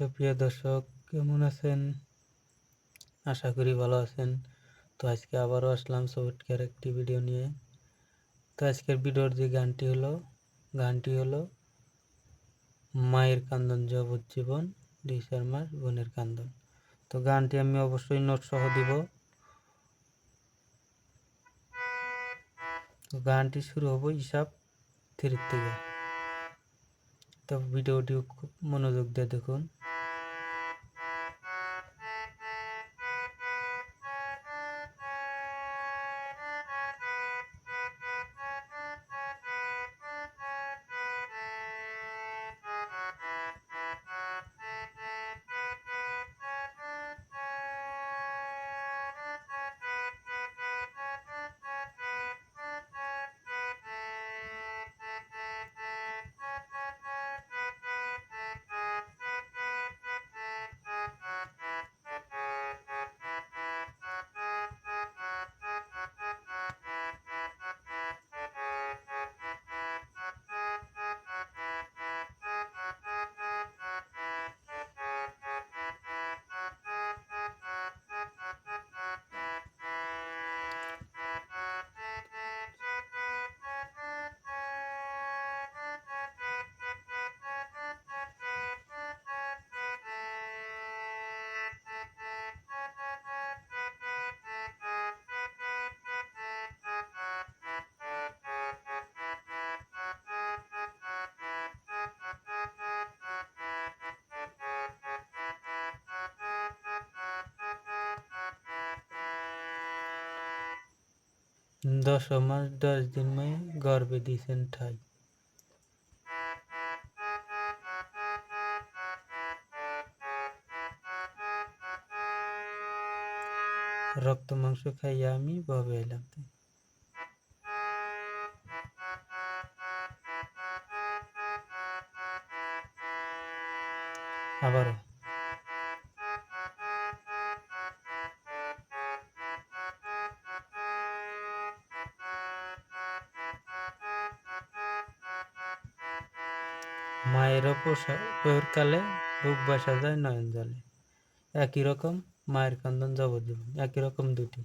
তো প্রিয় দর্শক, কেমন আছেন? আশা করি ভালো আছেন। তো আজকে আবারও আসলাম চমৎকার একটি ভিডিও নিয়ে। তো আজকের ভিডিওর যে গানটি হলো গানটি হলো মায়ের কান্দন জগজ্জীবন ডি শর্মার বোনের কান্দন। তো গানটি আমি অবশ্যই নোট সহ দিব। গানটি শুরু হব হিসাব থ্রির থেকে তো ভিডিওটি খুব মনোযোগ দিয়ে দেখুন। দশ মাস, দশ দিন মায়ে গর্বে দিয়েছেন ঠাই। রক্ত মাংস খাইয়া আমি ভবে এলাম। আবারও মায়েরও কালে বুক বাসা যায় নয়ন জলে একই রকম মায়ের কান্দন যাবজ্জীবন একই রকম দুটি।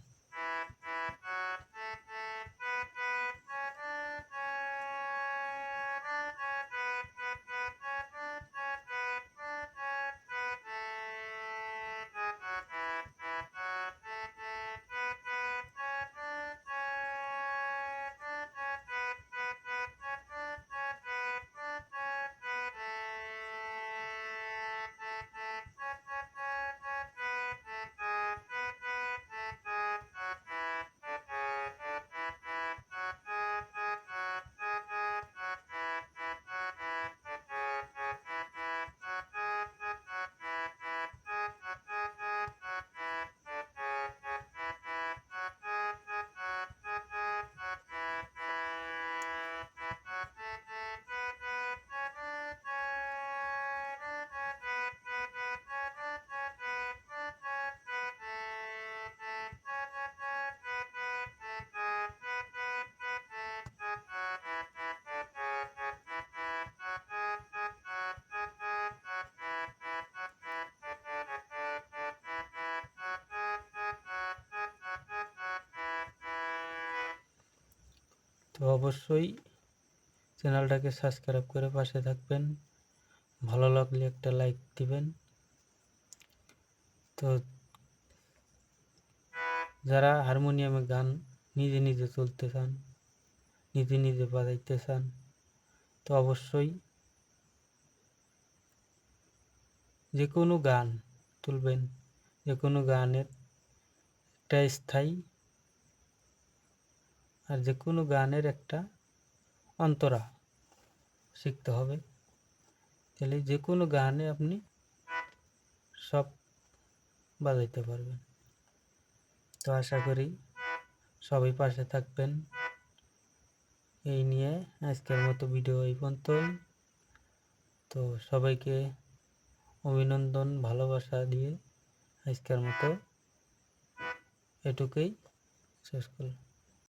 তো অবশ্যই চ্যানেলটাকে সাবস্ক্রাইব করে পাশে থাকবেন। ভালো লাগলে একটা লাইক দিবেন। তো যারা হারমোনিয়ামে গান নিজে নিজে তুলতে চান, নিজে নিজে বাজাইতে চান, তো অবশ্যই যে কোনো গান তুলবেন। যে কোনো গানের একটা স্থায়ী আর যে কোনো গানের একটা অন্তরা শিখতে হবে। তাহলে যে কোনো গানে আপনি সব বাজাইতে পারবেন। তো আশা করি সবাই পাশে থাকবেন। এই নিয়ে আজকের মতো ভিডিও এই পর্যন্ত তো সবাইকে অভিনন্দন, ভালোবাসা দিয়ে আজকের মতো এটুকুই। শেষ করলাম।